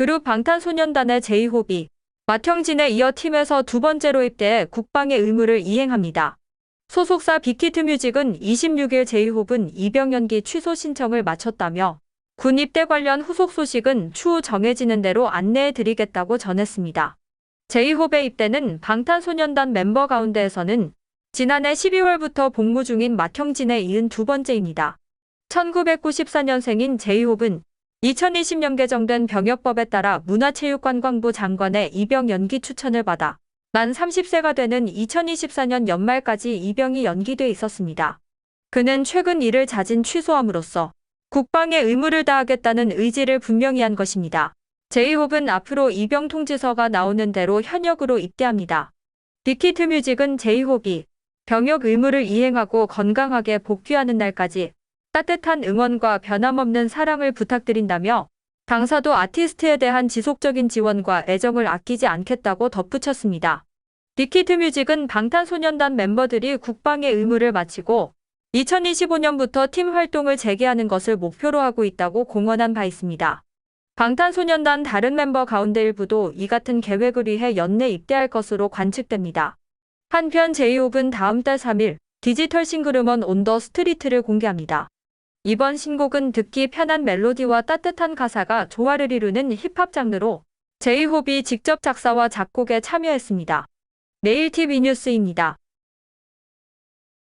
그룹 방탄소년단의 제이홉이 맏형진에 이어 팀에서 두 번째로 입대해 국방의 의무를 이행합니다. 소속사 빅히트 뮤직은 26일 제이홉은 입영 연기 취소 신청을 마쳤다며 군 입대 관련 후속 소식은 추후 정해지는 대로 안내해 드리겠다고 전했습니다. 제이홉의 입대는 방탄소년단 멤버 가운데에서는 지난해 12월부터 복무 중인 맏형진에 이은 두 번째입니다. 1994년생인 제이홉은 2020년 개정된 병역법에 따라 문화체육관광부 장관의 입영 연기 추천을 받아 만 30세가 되는 2024년 연말까지 입영이 연기돼 있었습니다. 그는 최근 이를 자진 취소함으로써 국방의 의무를 다하겠다는 의지를 분명히 한 것입니다. 제이홉은 앞으로 입영 통지서가 나오는 대로 현역으로 입대합니다. 빅히트 뮤직은 제이홉이 병역 의무를 이행하고 건강하게 복귀하는 날까지 따뜻한 응원과 변함없는 사랑을 부탁드린다며 당사도 아티스트에 대한 지속적인 지원과 애정을 아끼지 않겠다고 덧붙였습니다. 빅히트 뮤직은 방탄소년단 멤버들이 국방의 의무를 마치고 2025년부터 팀 활동을 재개하는 것을 목표로 하고 있다고 공언한 바 있습니다. 방탄소년단 다른 멤버 가운데 일부도 이 같은 계획을 위해 연내 입대할 것으로 관측됩니다. 한편 제이홉은 다음 달 3일 디지털 싱글음원 온 더 스트리트를 공개합니다. 이번 신곡은 듣기 편한 멜로디와 따뜻한 가사가 조화를 이루는 힙합 장르로 제이홉이 직접 작사와 작곡에 참여했습니다. 내일 TV 뉴스입니다.